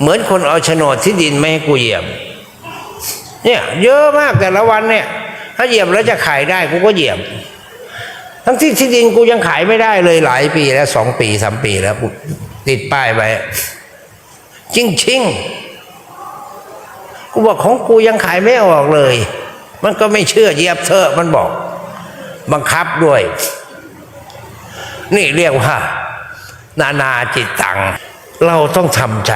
เหมือนคนเอาโฉนดที่ดินไม่ให้กูเหยียบ เนี่ยเยอะมากแต่ละวันเนี่ย ถ้าเหยียบแล้วจะขายได้กูก็เหยียบ ทั้งที่ที่ดินกูยังขายไม่ได้เลยหลายปีแล้วสองปีสามปีแล้วกูติดป้ายไปจริงจริงๆกูบอกของกูยังขายไม่ออกเลย มันก็ไม่เชื่อเหยียบเถอมันบอก บังคับด้วย นี่เรียกว่า นานาจิตตัง เราต้องทำใจ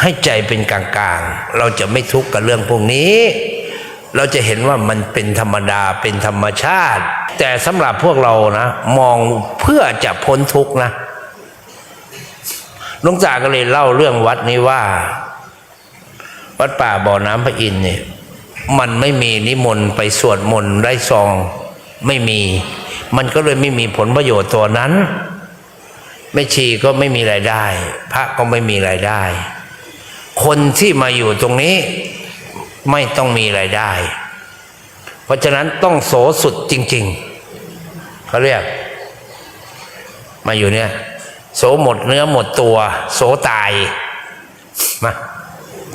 ให้ใจเป็นกลางๆ เราจะไม่ทุกข์กับเรื่องพวกนี้ เราจะเห็นว่ามันเป็นธรรมดาเป็นธรรมชาติ แต่สำหรับพวกเรานะ มองเพื่อจะพ้นทุกข์นะหลวงตาก็เลยเล่าเรื่องวัดนี้ว่า วัดป่าบ่อน้ำพระอินทร์เนี่ยมันไม่มีนิมนต์ไปสวดมนต์ได้ซองไม่มี มันก็เลยไม่มีผลประโยชน์ตัวนั้น ไม่ชีก็ไม่มีรายได้ พระก็ไม่มีรายได้ คนที่มาอยู่ตรงนี้ไม่ต้องมีรายได้ เพราะฉะนั้นต้องโสสุดจริง ๆเขาเรียก มาอยู่เนี่ย โสหมดเนื้อหมดตัว โสตายมา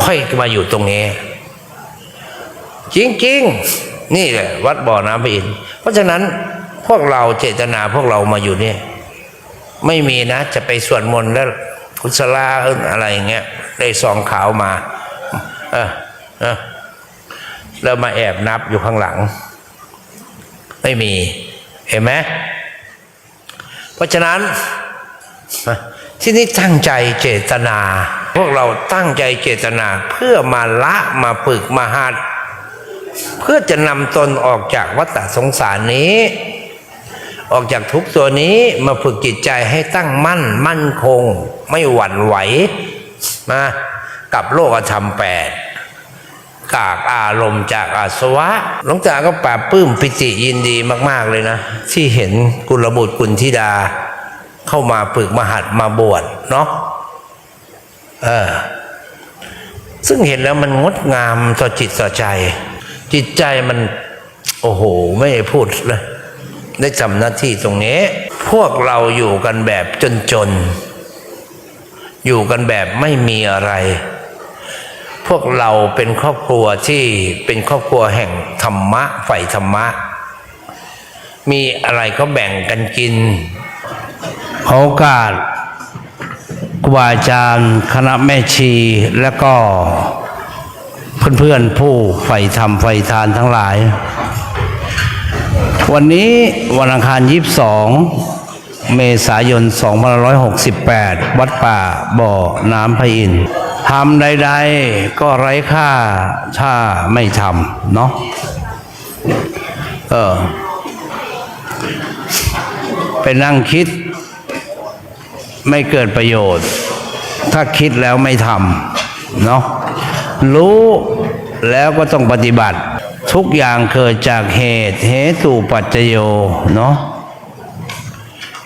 ค่อยมาอยู่ตรงนี้ จริง ๆ นี่แหละ วัดบ่อน้ำพระอินทร์เพราะฉะนั้นพวกเราเจตนาพวกเรามาอยู่เนี่ย ไม่มีนะ จะไปสวดมนต์แล้วกุศลาอะไรอย่างเงี้ยได้ซองขาวมา เออเออแล้วมาแอบนับอยู่ข้างหลัง ไม่มี เห็นไหมเพราะฉะนั้น ที่นี่ตั้งใจเจตนา พวกเราตั้งใจเจตนาเพื่อมาละมาปึกมาหัดเพื่อจะนำตนออกจากวัฏสงสารนี้ ออกจากทุกตัวนี้มาฝึกจิตใจให้ตั้งมั่น มั่นคง ไม่หวั่นไหวมากับโลกธรรมแปดกากอารมณ์จากอาสวะหลวงตาก็ปราบปื้มปิติยินดีมาก ๆเลยนะ ที่เห็นกุลบุตรกุลธิดา เข้ามาฝึกมาหัดมาบวชเนาะเออซึ่งเห็นแล้วมันงดงามต่อจิตต่อใจ จิตใจมัน โอ้โห ไม่พูดเลย ได้จำหน้าที่ตรงนี้ พวกเราอยู่กันแบบจนๆ อยู่กันแบบไม่มีอะไร พวกเราเป็นครอบครัวที่เป็นครอบครัวแห่งธรรมะใฝ่ธรรมะ มีอะไรก็แบ่งกันกินขอโอกาสครูบาอาจารย์คณะแม่ชีและก็เพื่อนๆผู้ใฝ่ธรรมใฝ่ทานทั้งหลาย วันนี้วันอังคาร22เมษายน2568 วัดป่าบ่อน้ำพระอินทร์ทำใดๆ ก็ไร้ค่าถ้าไม่ทำเนาะเออไปนั่งคิด ไม่เกิดประโยชน์ ถ้าคิดแล้วไม่ทำเนาะรู้แล้วก็ต้องปฏิบัติ ทุกอย่างเกิดจากเหตุเหตุปัจจโยเนาะ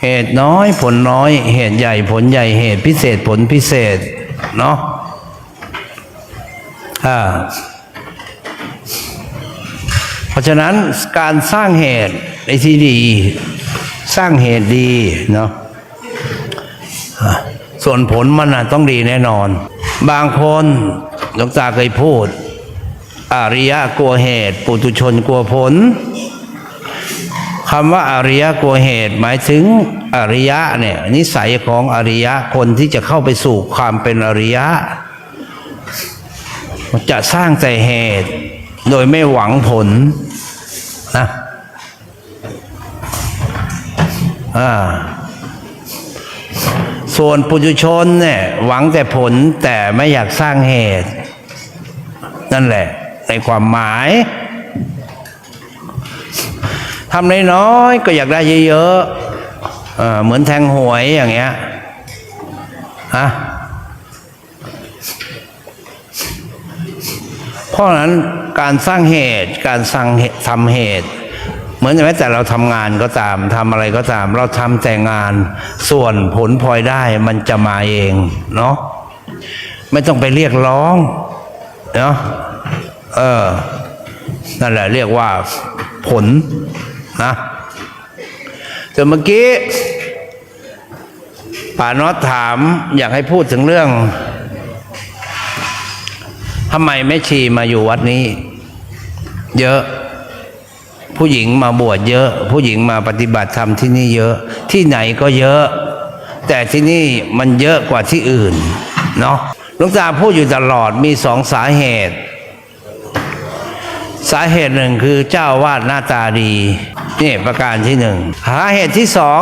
เหตุน้อยผลน้อย เหตุใหญ่ผลใหญ่เหตุพิเศษผลพิเศษเนาะอ่าเพราะฉะนั้นการสร้างเหตุในที่ดี สร้างเหตุดีเนาะส่วนผลมันนะต้องดีแน่นอน บางคนหลวงตาเคยพูด อริยะกลัวเหตุ ปุตุชนกลัวผลคำว่าอริยะกลัวเหตุ หมายถึงอริยะเนี่ยนิสัยของอริยะคนที่จะเข้าไปสู่ความเป็นอริยะ จะสร้างแต่เหตุ โดยไม่หวังผลนะอ่าส่วนปุถุชนเนี่ยหวังแต่ผลแต่ไม่อยากสร้างเหตุ นั่นแหละ ในความหมายทำน้อยๆก็อยากได้เยอะๆเหมือนแทงหวยอย่างเงี้ยฮะเพราะนั้นการสร้างเหตุการสร้างทำเหตุ เหมือนแม้แต่เราทำงานก็ตามทำอะไรก็ตาม เราทำแต่งานส่วนผลพลอยได้มันจะมาเองเนาะไม่ต้องไปเรียกร้องเนาะ เออ นั่นแหละเรียกว่าผลนะแต่เมื่อกี้ป่านอตถามอยากให้พูดถึงเรื่องทำไมแม่ชีมาอยู่วัดนี้ เยอะผู้หญิงมาบวชเยอะ ผู้หญิงมาปฏิบัติธรรมที่นี่เยอะ ที่ไหนก็เยอะ แต่ที่นี่มันเยอะกว่าที่อื่นเนาะหลวงตาพูดอยู่ตลอดมีสองสาเหตุ สาเหตุหนึ่งคือเจ้าวาดหน้าตาดีนี่ประการที่หนึ่งสาเหตุที่สอง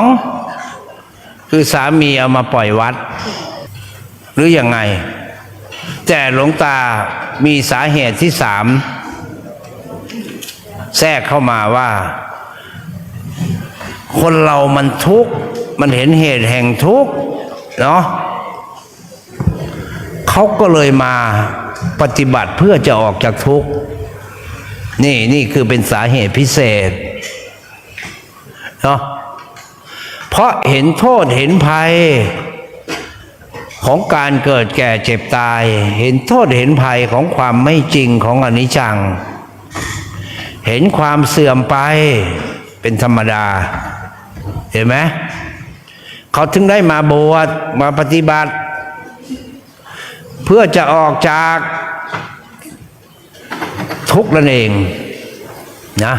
คือสามีเอามาปล่อยวัด หรืออยังไง แต่หลวงตามีสาเหตุที่สามแทรกเข้ามาว่า คนเรามันทุกข์มันเห็นเหตุแห่งทุกข์เนาะเขาก็เลยมาปฏิบัติเพื่อจะออกจากทุกข์ นี่นี่คือเป็นสาเหตุพิเศษเนาะเพราะเห็นโทษเห็นภัย ของการเกิดแก่เจ็บตาย เห็นโทษเห็นภัยของความไม่จริงของอนิจจัง เห็นความเสื่อมไปเป็นธรรมดา เห็นไหมเขาถึงได้มาบวชมาปฏิบัติ เพื่อจะออกจาก ทุกข์นั่นเองนะ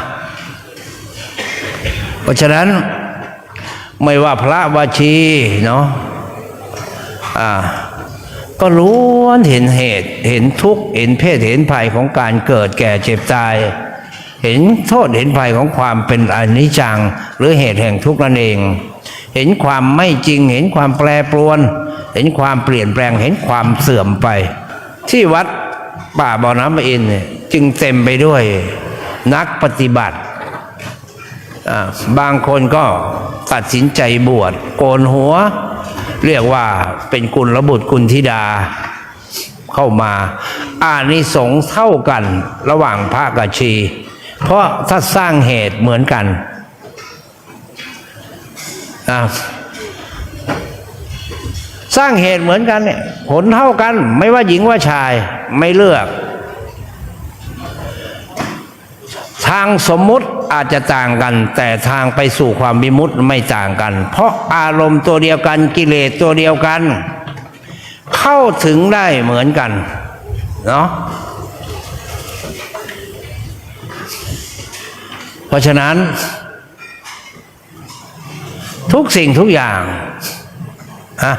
เพราะฉะนั้นไม่ว่าพระวาชีเนาะอ่าก็ล้วนเห็นเหตุเห็นทุกข์เห็นเพศเห็นภัยของการเกิดแก่เจ็บตาย เห็นโทษเห็นภัยของความเป็นอนิจจัง หรือเหตุแห่งทุกข์นั่นเอง เห็นความไม่จริง เห็นความแปรปรวน เห็นความเปลี่ยนแปลงเห็นความเสื่อมไป ที่วัดป่าบ่อน้ำพระอินเนี่ย จึงเต็มไปด้วย นักปฏิบัติ บางคนก็ตัดสินใจบวชโกนหัว เรียกว่าเป็นกุลบุตรกุลธิดาเข้ามาอานิสงส์เท่ากันระหว่างพระกับชี เพราะถ้าสร้างเหตุเหมือนกันสร้างเหตุเหมือนกันเนี่ยผลเท่ากันไม่ว่าหญิงว่าชายไม่เลือก ทางสมมุติอาจจะต่างกัน แต่ทางไปสู่ความวิมุติไม่ต่างกัน เพราะอารมณ์ตัวเดียวกันกิเลสตัวเดียวกัน เข้าถึงได้เหมือนกันเนาะเพราะฉะนั้น ทุกสิ่งทุกอย่างอะ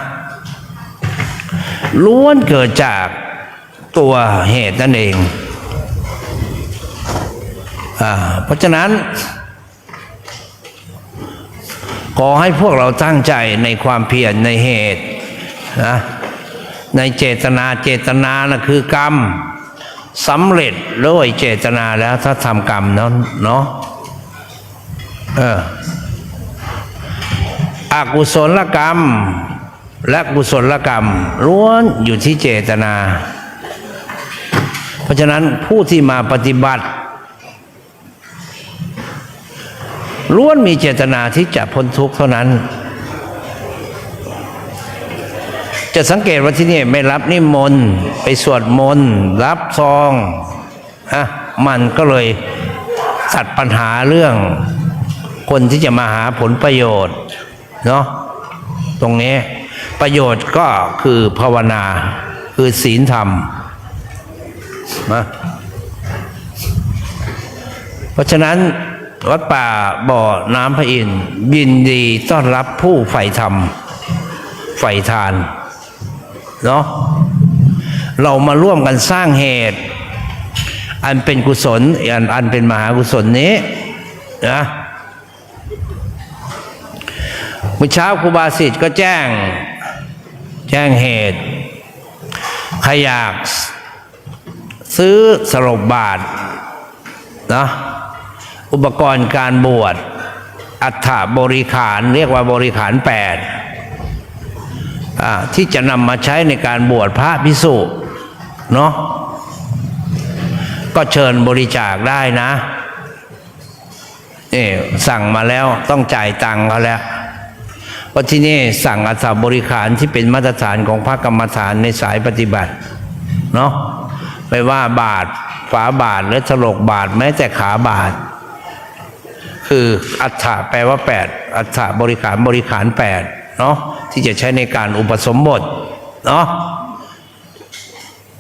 ล้วนเกิดจากตัวเหตุนั่นเอง เพราะฉะนั้น ขอให้พวกเราตั้งใจในความเพียรในเหตุนะในเจตนาเจตนานะคือกรรมสำเร็จด้วยเจตนาแล้วถ้าทำกรรมเนาะเนาะเอออกุศลกรรม และกุศลกรรมล้วนอยู่ที่เจตนา เพราะฉะนั้นผู้ที่มาปฏิบัติ ล้วนมีเจตนาที่จะพ้นทุกข์เท่านั้น จะสังเกตว่าที่นี่ไม่รับนิมนต์ไปสวดมนต์รับซองอะมันก็เลยตัดปัญหาเรื่องคนที่จะมาหาผลประโยชน์เนาะตรงนี้ประโยชน์ก็คือภาวนาคือศีลธรรมนะเพราะฉะนั้น วัดป่าบ่อน้ำพระอินทร์ยินดีต้อนรับผู้ใฝ่ธรรมใฝ่ทานเนาะเรามาร่วมกันสร้างเหตุ อันเป็นกุศลอันอันเป็นมหากุศลนี้นะเมื่อเช้าครูบาสิทธิ์ก็แจ้ง แจ้งเหตุใครอยากซื้อสลบบาทนะ อุปกรณ์การบวช อัฐบริขารเรียกว่าบริขารแปดที่จะนำมาใช้ในการบวชพระพิสุเนาะก็เชิญบริจาคได้นะนี่สั่งมาแล้วต้องจ่ายตังค์เขาแล้วเพราะที่นี่สั่งอัฐบริขารที่เป็นมาตรฐานของพระกรรมฐานในสายปฏิบัติเนาะไม่ว่าบาทฝาบาทหรือถลกบาทแม้แต่ขาบาท คืออัฏฐะแปลว่าแปดอัฏฐะบริขารบริขารแปดเนาะที่จะใช้ในการอุปสมบทเนาะ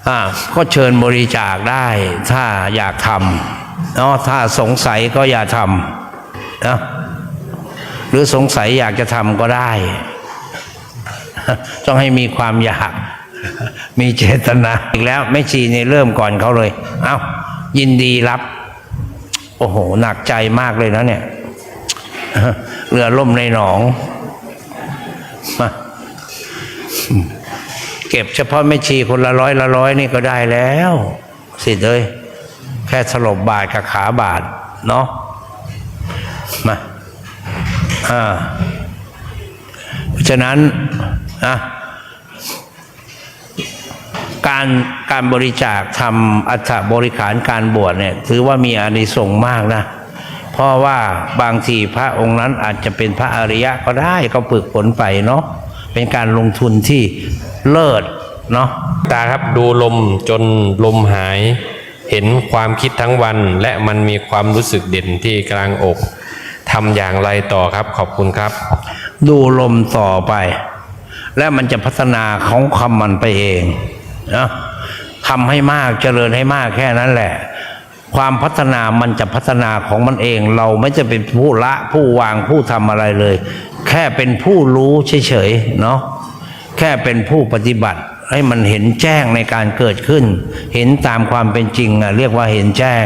อ่ก็เชิญบริจาคได้ ถ้าอยากทำเนาะถ้าสงสัยก็อย่าทำนะหรือสงสัยอยากจะทำก็ได้ ต้องให้มีความอยาก มีเจตนาอีกแล้วแม่ชีเนี่ยเริ่มก่อนเขาเลย เอา้ายินดีรับ โอ้โห หนักใจมากเลยนะเนี่ย เรือล่มในหนองมาเก็บเฉพาะแม่ชีคนละร้อยละร้อยนี่ก็ได้แล้ว สิเลย แค่สลบบาทกับขาบาท เนาะมาอ่าเพราะฉะนั้นนะ การการบริจาคทำอัฐบริขารการบวชเนี่ยถือว่ามีอานิสงส์มากนะ เพราะว่าบางทีพระองค์นั้นอาจจะเป็นพระอริยะก็ได้ก็ฝึกฝนไปเนาะเป็นการลงทุนที่เลิศเนาะตาครับดูลมจนลมหาย เห็นความคิดทั้งวัน และมันมีความรู้สึกเด่นที่กลางอกทำอย่างไรต่อครับขอบคุณครับ ดูลมต่อไป และมันจะพัฒนาของคำมันไปเอง นะทำให้มากเจริญให้มากแค่นั้นแหละ ความพัฒนามันจะพัฒนาของมันเอง เราไม่จะเป็นผู้ละผู้วางผู้ทำอะไรเลย แค่เป็นผู้รู้เฉยๆเนาะแค่เป็นผู้ปฏิบัติให้มันเห็นแจ้งในการเกิดขึ้น เห็นตามความเป็นจริงอะเรียกว่าเห็นแจ้ง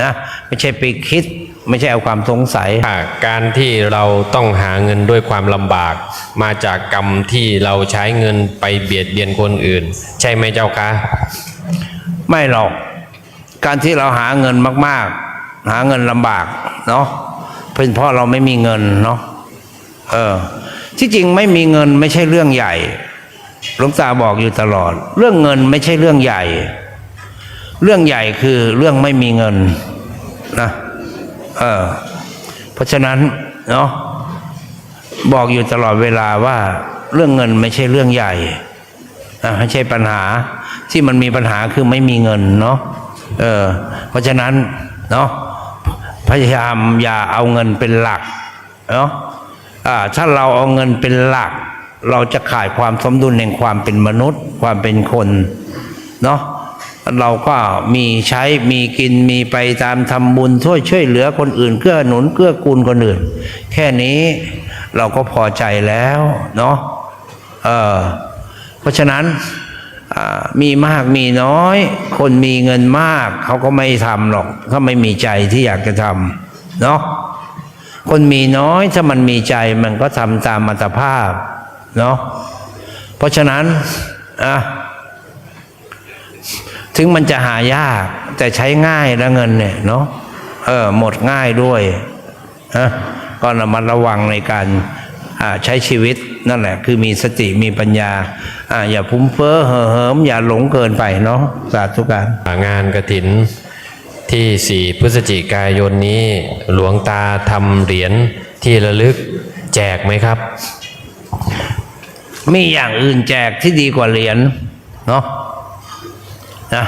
นะไม่ใช่ไปคิด ไม่ใช่เอาความสงสัยอ่าการที่เราต้องหาเงินด้วยความลำบาก มาจากกรรมที่เราใช้เงินไปเบียดเบียนคนอื่น ใช่ไหมเจ้าคะ ไม่หรอก การที่เราหาเงินมาก ๆ หาเงินลำบากเนาะเป็นเพราะเราไม่มีเงินเนาะเออ ที่จริงไม่มีเงินไม่ใช่เรื่องใหญ่หลวงตาบอกอยู่ตลอด เรื่องเงินไม่ใช่เรื่องใหญ่ เรื่องใหญ่คือเรื่องไม่มีเงินนะ เออ เพราะฉะนั้นเนาะบอกอยู่ตลอดเวลาว่า เรื่องเงินไม่ใช่เรื่องใหญ่อะไม่ใช่ปัญหาที่มันมีปัญหาคือไม่มีเงินเนาะเออ เพราะฉะนั้นเนาะพยายามอย่าเอาเงินเป็นหลักเนาะอ่าถ้าเราเอาเงินเป็นหลัก เราจะขาดความสมดุลแห่งความเป็นมนุษย์ ความเป็นคนเนาะ เราก็มีใช้มีกินมีไปตามทำบุญช่วยช่วยเหลือคนอื่นเกื้อหนุนเกื้อกูลคนอื่น แค่นี้เราก็พอใจแล้วเนาะเออเพราะฉะนั้นมีมากมีน้อย คนมีเงินมาก เขาก็ไม่ทำหรอกถ้าไม่มีใจที่อยากจะทำเนาะคนมีน้อยถ้ามันมีใจมันก็ทำตามอัตภาพเนาะเพราะฉะนั้นอะ ถึงมันจะหายาก แต่ใช้ง่ายแล้วเงินเนี่ยเนาะเออหมดง่ายด้วยฮะก็ระมัดระวังในการอ่าใช้ชีวิตนั่นแหละ คือมีสติมีปัญญาอ่าอย่าพุ่มเฟ้อเห่อเหิม อย่าหลงเกินไปเนาะสาธุการงานกระถินที่ 4 พฤศจิกายนนี้หลวงตาทำเหรียญที่ระลึกแจกไหมครับ มีอย่างอื่นแจกที่ดีกว่าเหรียญเนาะ นะ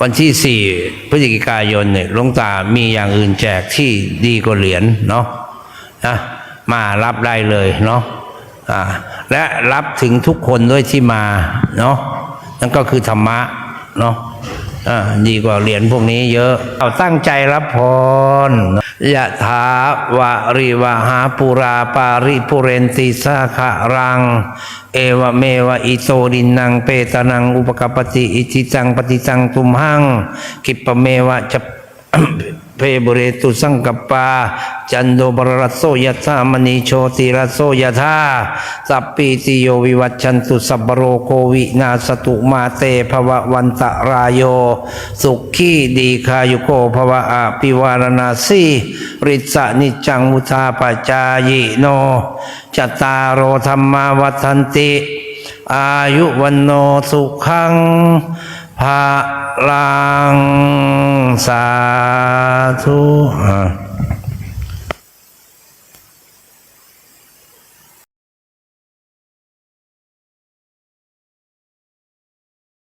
วันที่สี่พฤศจิกายนเนี่ยหลวงตามีอย่างอื่นแจกที่ดีกว่าเหรียญเนาะนะมารับได้เลยเนาะอ่าและรับถึงทุกคนด้วยที่มาเนาะนั่นก็คือธรรมะเนาะ ดีกว่าเหรียญพวกนี้เยอะ เอาตั้งใจรับพรยะถาวะริวหาปุราปาริปุเรนติสาขะรัง เอวเมวะอิโตดินังเปตานังอุปกปติอิจิตังปฏิตังตุมหังกิปเมวะจะ เพบุเรตุสังกปา จันโดบรรโสยธามณีโชติรัสโสยธาสัพปีติโยวิวัชชันตุสัพโรโควินาสตุมาเตภวะวันตรายโย สุขีดีคายุโกภวะอาปิวารณาสีริสะนิจังมุทาปจายโนจตารโอธรรมาวัฏันติ อายุวันโนสุขังภา ลังสาธุ